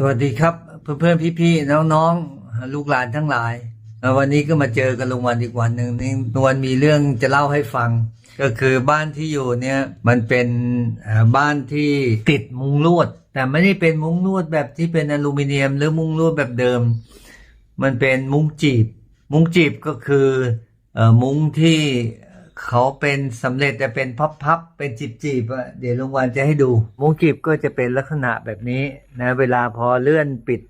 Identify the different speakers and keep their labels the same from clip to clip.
Speaker 1: สวัสดีครับ เพื่อนๆพี่ๆน้องๆลูกหลานทั้งหลาย วันนี้ก็มาเจอกันลงวันอีกวันหนึ่งนี่ลุงวันมีเรื่องจะเล่าให้ฟัง ก็คือบ้านที่อยู่เนี่ยมันเป็นบ้านที่ติดมุงลวด แต่ไม่ได้เป็นมุงลวดแบบที่เป็นอลูมิเนียม หรือมุงลวดแบบเดิม มันเป็นมุ้งจีบ มุ้งจีบก็คือเอ่อมุ้งที่ เขาเป็นสำเร็จแต่เป็นพับๆเป็นจีบๆอะเดี๋ยวลุงวันจะให้ดูมุ้งจีบก็จะเป็นลักษณะแบบนี้นะเวลาพอเลื่อนปิด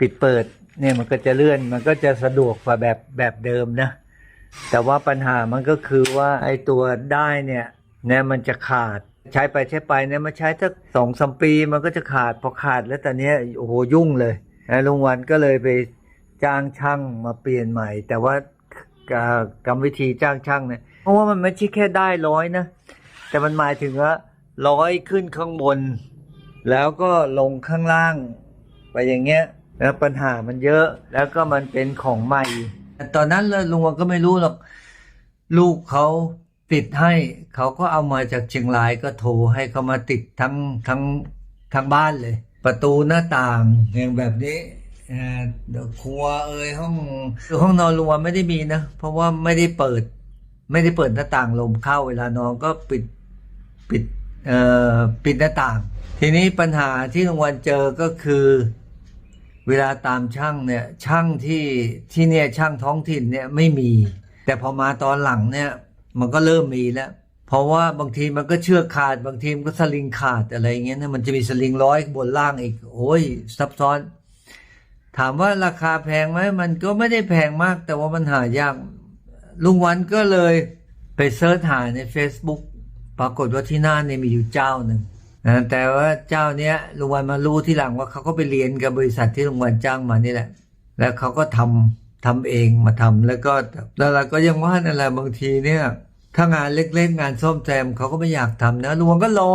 Speaker 1: ปิดเปิดเนี่ยมันก็จะเลื่อนมันก็จะสะดวกกว่าแบบแบบเดิมนะ แต่ว่าปัญหามันก็คือว่าไอ้ตัวได้เนี่ยนะมันจะขาดใช้ไปใช้ไปเนี่ยมาใช้สักสองสามปีมันก็จะขาดพอขาดแล้วตอนนี้โอ้โหยุ่งเลยนะลุงวันก็เลยไปจ้างช่างมาเปลี่ยนใหม่ แต่ว่ากรรมวิธีจ้างช่างเนี่ย ราะว่ามันไม่ใช่แค่ได้ร้อยนะ แต่มันหมายถึงว่าร้อยขึ้นข้างบน แล้วก็ลงข้างล่าง ไปอย่างเงี้ยแล้วปัญหามันเยอะแล้วก็มันเป็นของใหม่ ตอนนั้นลยลุงวันก็ไม่รู้หรอก ลูกเขาติดให้เขาก็เอามาจากเชียงรายก็โทรให้เขามาติดทั้งทั้งทั้งบ้านเลย ประตูหน้าต่างอย่างแบบนี้เอ่อเดี๋ยวครัวเอ่ยห้องห้องนอนลุงวันไม่ได้มีนะ เพราะว่าไม่ได้เปิด ไม่ได้เปิดหน้าต่างลมเข้าเวลานอนก็ปิดปิดเอ่อปิดหน้าต่าง ทีนี้ปัญหาที่ลุงวันเจอก็คือ เวลาตามช่างเนี่ยช่างที่ที่เนี่ยช่างท้องถิ่นเนี่ยไม่มี แต่พอมาตอนหลังเนี่ยมันก็เริ่มมีแล้ว เพราะว่าบางทีมันก็เชือกขาดบางทีมันก็สลิงขาดอะไรเงี้ยนะมันจะมีสลิงร้อยบนล่างอีกโอ้ยซับซ้อน ถามว่าราคาแพงไหมมันก็ไม่ได้แพงมาก แต่ว่ามันหายาก ลุงวันก็เลยไปเสิร์ชหาใน Facebook ปรากฏว่าที่น่านเนี่ยมีอยู่เจ้าหนึ่งนะแต่ว่าเจ้าเนี้ยลุงวันมารู้ที่หลังว่าเขาก็ไปเรียนกับบริษัทที่ลุงวันจ้างมานี่แหละ แล้วเขาก็ทำทำเองมาทำแล้วก็แล้วเราก็ยังว่านั่นแหละบางทีเนี่ย ถ้างานเล็กๆงานซ่อมแซมเขาก็ไม่อยากทำนะลุงวันก็รอ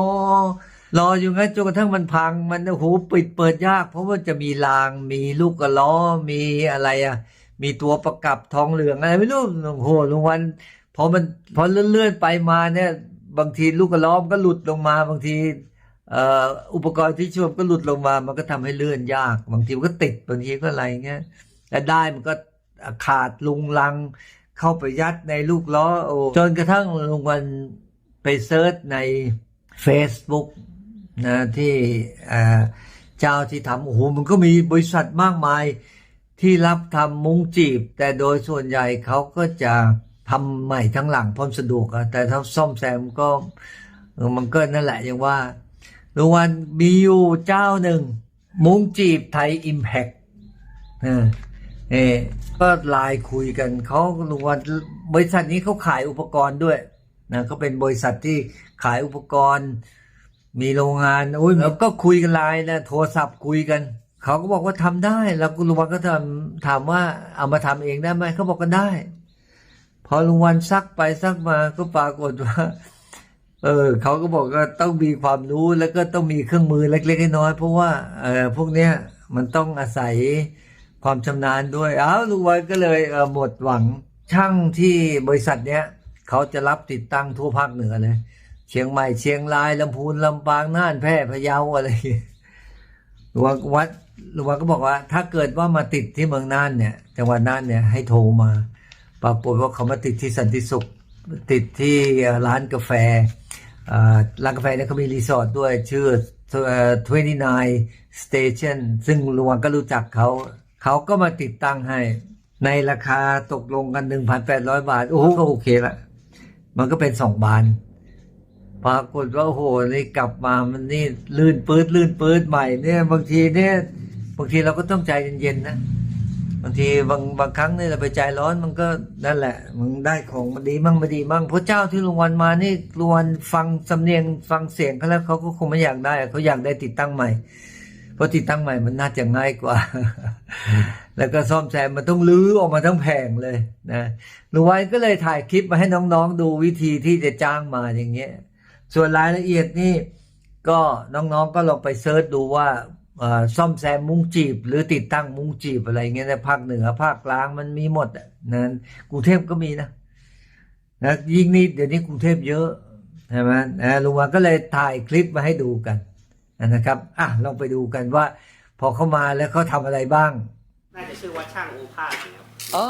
Speaker 1: รออยู่งั้นจนกระทั่งมันพังมันโอ้โหปิดเปิดยาก เพราะว่าจะมีรางมีลูกกระล้อมีอะไรอะ มีตัวประกับทองเหลืองอะไรไม่รู้โอ้โหลุงวันพอมันพอเลื่อนๆไปมาเนี่ย บางทีลูกกระล้อมนก็หลุดลงมาบางทีอุปกรณ์ที่ช่วยก็หลุดลงมา มันก็ทำให้เลื่อนยาก บางทีมันก็ติดบางทีก็อะไรเงี้ยและได้มันก็ขาดลุงลัง เข้าไปยัดในลูกล้อโอ้จนกระทั่งลงวันไปเซิร์ชใน Facebook นะที่เจ้าที่ทำโอ้โหมันก็มีบริษัทมากมาย ที่รับทำมุ้งจีบ แต่โดยส่วนใหญ่เขาก็จะทำใหม่ทั้งหลังพร้อมสะดวกอะแต่ถ้าซ่อมแซมก็มันก็นั่นแหละอย่างว่าลุงวันมีอยู่เจ้าหนึ่ง มุ้งจีบไทยอิมแพกเออก็ไลน์คุยกันเขาลุงวันบริษัทนี้เขาขายอุปกรณ์ด้วยนะเขาเป็นบริษัทที่ขายอุปกรณ์ มีโรงงานอุ้ยแล้วก็คุยกันไลน์นะโทรศัพท์คุยกัน เขาก็บอกว่าทำได้ แล้วลุงวันก็ทำถามว่าเอามาทำเองได้ไหมเขาบอกก็ได้ พอลุงวันซักไปซักมาก็ปรากฏว่า เออเขาก็บอกว่าต้องมีความรู้แล้วก็ต้องมีเครื่องมือเล็กๆน้อยๆเพราะว่าเออพวกเนี้ยมันต้องอาศัยความชำนาญด้วยอ้าวลุงวันก็เลยเออหมดหวังช่างที่บริษัทเนี้ยเขาจะรับติดตั้งทั่วภาคเหนือเลยเชียงใหม่เชียงรายลำพูนลำปางน่านแพร่พะเยาอะไรอย่างเงี้ย หลวงวัดหลวงก็บอกว่า ถ้าเกิดว่ามาติดที่เมืองน่านเนี่ย จังหวัดน่านเนี่ยให้โทรมาปรากฏว่าเขามาติดที่สันติสุข ติดที่ร้านกาแฟร้านกาแฟเนี่ยเขามีรีสอร์ทด้วยชื่อ29 Station ซึ่งลุงวังก็รู้จักเขา เขาก็มาติดตั้งให้ ในราคาตกลงกัน 1,800 บาท โอ้โหก็โอเคละมันก็เป็นสองบานปรากฏว่าโอ้โหนี่กลับมามันนี่ลื่นปืดลื่นปืดใหม่เนี่ย บางทีเนี่ยางทีเราก็ต้องใจเย็นๆนะบางทีบางบางครั้งเนี่ยเราไปใจร้อนมันก็นั่นแหละมันได้ของมันดีมั่งไม่ดีมั่งเพราะเจ้าที่ลุงวันมานี่ลุงวันฟังสำเนียงฟังเสียงเขาแล้วเขาก็คงไม่อยากได้เขาอยากได้ติดตั้งใหม่ เพราะติดตั้งใหม่มันน่าจะง่ายกว่า แล้วก็ซ่อมแซมมันต้องลื้อออกมาทั้งแผงเลยนะลุงวันก็เลยถ่ายคลิปมาให้น้องๆดูวิธีที่จะจ้างมาอย่างเงี้ยส่วนรายละเอียดนี่ก็น้องๆก็ลองไปเซิร์ชดูว่า ซ่อมแซมมุ้งจีบ หรือติดตั้งมุ้งจีบอะไรเงี้ยในภาคเหนือภาคกลางมันมีหมดอะนั้นกรุงเทพก็มีนะนะยิ่งนี่เดี๋ยวนี้กรุงเทพเยอะใช่ไหมนะลุงวันก็เลยถ่ายคลิปมาให้ดูกันนะครับอะลองไปดูกันว่า พอเข้ามาแล้วเขาทำอะไรบ้าง
Speaker 2: น่าจะชื่อว่าช่างโอภาสนะครับ
Speaker 1: อ๋อ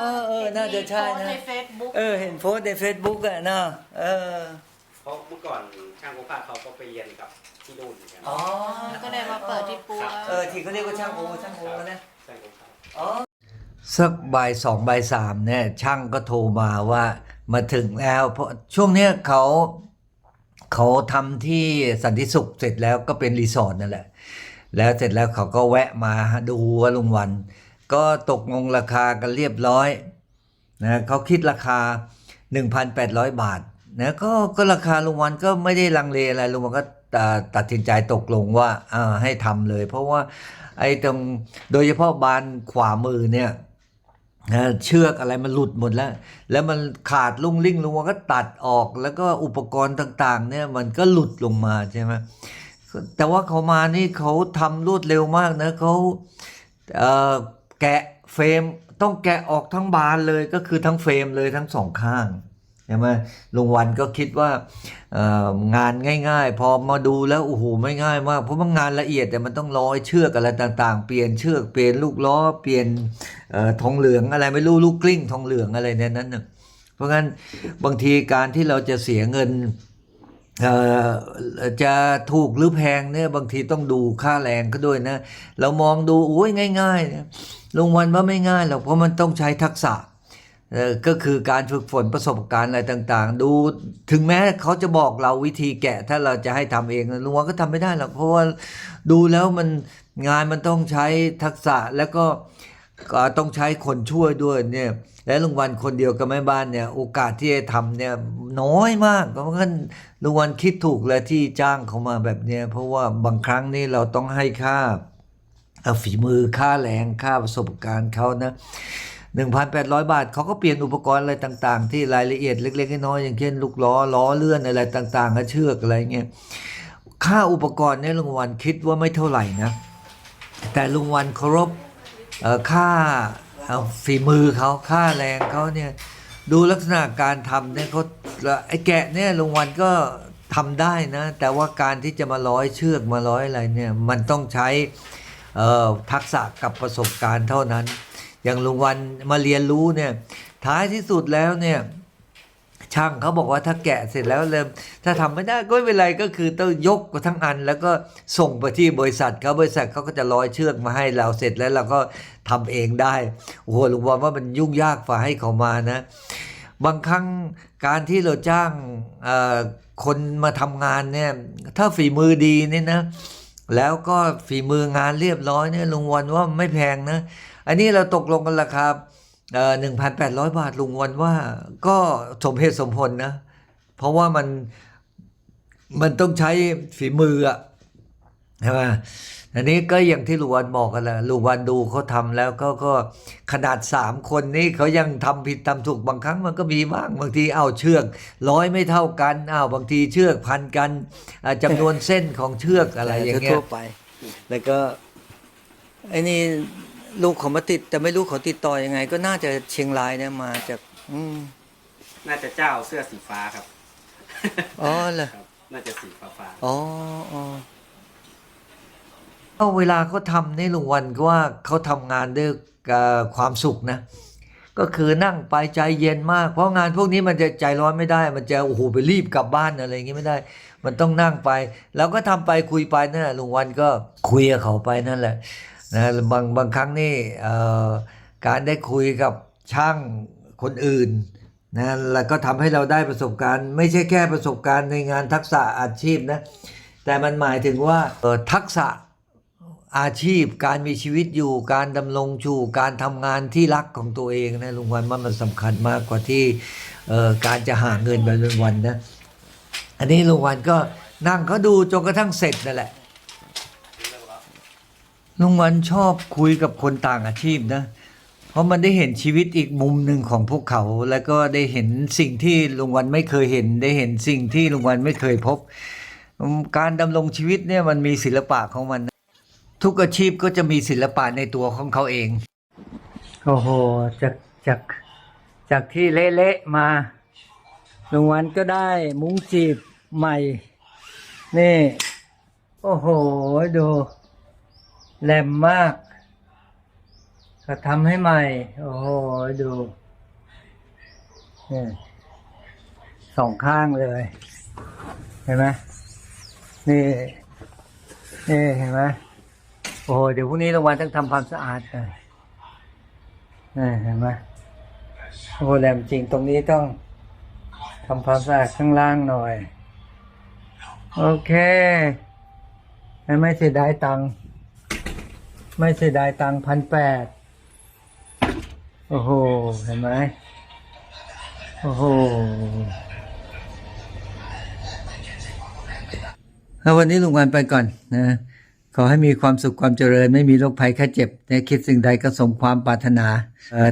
Speaker 1: เออเออน่าจะใช่
Speaker 3: โพสต์
Speaker 1: นะ
Speaker 3: ในเฟซบุ๊ก
Speaker 1: เออเห็นโพสต์ในเฟซบุ๊กอะนะเออ
Speaker 2: เพ ราะเมื่อก่อนช่างโอภาสเขาก็ไปเรียนกับที่นู่นเหมือนกัน
Speaker 1: อ๋อ
Speaker 3: ก็เลยมาเปิดที่ปัว
Speaker 1: เออที่เขาเรียกว่าช่างโอช่างโอนะ
Speaker 2: ช่างโอภาส
Speaker 1: สักบ่ายสองบ่ายสามเนี่ยช่างก็โทรมาว่ามาถึงแล้ว เพราะช่วงเนี้ยเขาเขาทำที่สันติสุขเสร็จแล้วก็เป็นรีสอร์ทนั่นแหละ แล้วเสร็จแล้วเขาก็แวะมาดูว่าลุงวัน ก็ตกลงราคากันเรียบร้อยนะเขาคิดราคา 1,800 บาท นะก็ก็ราคาลุงวันก็ไม่ได้ลังเลอะไรลุงวันก็ตัดตัดสินใจตกลงว่าอ่าให้ทำเลย เพราะว่าไอ้ตรงโดยเฉพาะบานขวามือเนี่ยเชือกอะไรมันหลุดหมดแล้ว แล้วมันขาดลุ่งลิ่งลุงวันก็ตัดออกแล้วก็อุปกรณ์ต่างๆ เนี่ยมันก็หลุดลงมาใช่ไหมแต่ว่าเขามานี่เขาทำรวดเร็วมากนะเขาเแกะเฟรมต้องแกะออกทั้งบานเลยก็คือทั้งเฟรมเลยทั้งสองข้าง ใช่ไหมลุงวันก็คิดว่างานง่าย ๆ พอมาดูแล้วโอ้โหไม่ง่ายมากเพราะว่างานละเอียดแต่มันต้องร้อยเชือกอะไรต่างๆ เปลี่ยนเชือกเปลี่ยนลูกล้อเปลี่ยนอทองเหลืองอะไรไม่รู้ลูกกลิ้งทองเหลืองอะไรในนั้นน่ะเพราะงั้นบางทีการที่เราจะเสียเงินจะถูกหรือแพงเนี่ยบางทีต้องดูค่าแรงก็ด้วยนะ เรามองดูโอ้ยง่ายๆนะลงวันว่าไม่ง่ายหรอกเพราะมันต้องใช้ทักษะ ก็คือการฝึกฝนประสบการณ์อะไรต่างๆ ดูถึงแม้เขาจะบอกเราวิธีแกะถ้าเราจะให้ทำเองลุงวันก็ทำไม่ได้หรอกเพราะว่าดูแล้วมันงานมันต้องใช้ทักษะแล้วก็ต้องใช้คนช่วยด้วยเนี่ยและลุงวันคนเดียวกับแม่บ้านเนี่ยโอกาสที่จะทำเนี่ยน้อยมากเพราะงั้นลุงวันคิดถูกแล้วที่จ้างเขามาแบบเนี้ยเพราะว่าบางครั้งนี่เราต้องให้ค่าฝีมือค่าแรงค่าประสบการณ์เขานะ 1,800 บาทเขาก็เปลี่ยนอุปกรณ์อะไรต่างๆ ที่รายละเอียดเล็กๆน้อยๆอย่างเช่นลูกล้อล้อเลื่อนอะไรต่างๆก็เชือกอะไรเงี้ยค่าอุปกรณ์เนี่ยลุงวันคิดว่าไม่เท่าไหร่นะ แต่ลุงวันเคารพค่าฝีมือเขาค่าแรงเขาเนี่ยดูลักษณะการทำเนี่ยเขาไอ้แกะเนี่ยลุงวันก็ทำได้นะ แต่ว่าการที่จะมาร้อยเชือกมาร้อยอะไรเนี่ยมันต้องใช้ทักษะกับประสบการณ์เท่านั้น อย่างลุงวันมาเรียนรู้เนี่ย ท้ายที่สุดแล้วเนี่ยช่างเขาบอกว่าถ้าแกะเสร็จแล้วเริ่มถ้าทำไม่ได้ก็ไม่เป็นไรก็คือต้องยกทั้งอัน แล้วก็ส่งไปที่บริษัทเขาบริษัทเขาก็จะร้อยเชือกมาให้เราเสร็จแล้วเราก็ทำเองได้โอ้โหลุงบอลว่ามันยุ่งยากฝ่าให้เขามานะ บางครั้งการที่เราจ้างคนมาทำงานเนี่ย ถ้าฝีมือดีเนี่ยนะ แล้วก็ฝีมืองานเรียบร้อยเนี่ยลุงวันว่าไม่แพงนะ อันนี้เราตกลงกันราคาหนึ่งพันแปดร้อยบาทลุงวันว่า ก็สมเหตุสมผลนะ เพราะว่ามันมันต้องใช้ฝีมืออะ ใช่ไหมอันนี้ก็อย่างที่ลุงวันบอกกันแหละลุงวันดูเขาทำแล้วก็ก็ขนาดสามคนนี้เขายังทำผิดทำถูกบางครั้งมันก็มีบ้างบางทีเอาเชือก ร้อยไม่เท่ากันอ้าวบางทีเชือกพันกันอ่าจำนวนเส้นของเชือกอะไรอย่างเงี้ย
Speaker 4: ทั่วไป แล้วก็ไอ้นี่ลูกเขามาติด แต่ไม่รู้เขาติดต่อยังไง ก็น่าจะเชียงรายเนี่ยมาจากอืม
Speaker 2: น่าจะเจ้าเสื้อสีฟ้าครับ
Speaker 4: อ๋อเหรอ
Speaker 2: ครับน่าจะสีฟ้าฟ้า
Speaker 4: อ๋ออ๋อ
Speaker 1: เอาเวลาเขาทำในลุงวันก็ว่าเขาทำงานด้วยความสุขนะ ก็คือนั่งไปใจเย็นมาก เพราะงานพวกนี้มันจะใจร้อนไม่ได้ มันจะโอ้โหไปรีบกลับบ้านอะไรอย่างงี้ไม่ได้ มันต้องนั่งไป แล้วก็ทำไปคุยไปนั่นแหละลุงวันก็คุยกับเขาไปนั่นแหละนะบางบางครั้งนี่การได้คุยกับช่างคนอื่นนะแล้วก็ทำให้เราได้ประสบการณ์ ไม่ใช่แค่ประสบการณ์ในงานทักษะอาชีพนะแต่มันหมายถึงว่าทักษะ อาชีพการมีชีวิตอยู่การดำรงชูการทำงานที่รักของตัวเองนะลุงวันว่ามันสำคัญมากกว่าที่การจะหาเงินไปวันๆนะอันนี้ลุงวันก็นั่งเขาดูจนกระทั่งเสร็จนั่นแหละลุงวันชอบคุยกับคนต่างอาชีพนะ เพราะมันได้เห็นชีวิตอีกมุมหนึ่งของพวกเขา แล้วก็ได้เห็นสิ่งที่ลุงวันไม่เคยเห็น ได้เห็นสิ่งที่ลุงวันไม่เคยพบ การดำรงชีวิตเนี่ยมันมีศิลปะของมันนะ ทุกอาชีพก็จะมีศิลปะในตัวของเขาเอง โอ้โห จากจากจากที่เละๆมาลุงวันก็ได้มุ้งจีบใหม่ นี่ โอ้โห ดู แหลมมาก ก็ทำให้ใหม่ โอ้โห ดูนี่สองข้างเลย เห็นไหมนี่นี่เห็นไหม โอ้โหเดี๋ยวพรุ่งนี้รางวัลต้องทำความสะอาดเลยนี่เห็นไหมโอ้โหแหลมจริงตรงนี้ต้องทำความสะอาดข้างล่างหน่อย โอเค ไม่เสียดายตังค์ไม่เสียดายตังค์พันแปดโอ้โห เห็นไหมโอ้โหแล้ววันนี้ลุงวันไปก่อนนะ ขอให้มีความสุขความเจริญ ไม่มีโรคภัยแค่เจ็บในคิดสิ่งใดก็สมความปรารถนา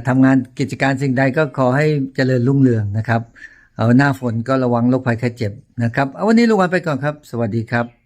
Speaker 1: ทำงานกิจการสิ่งใดก็ขอให้เจริญรุ่งเรืองนะครับ เอาหน้าฝนก็ระวังโรคภัยแค่เจ็บนะครับ เอาวันนี้ลุงวันไปก่อนครับ สวัสดีครับ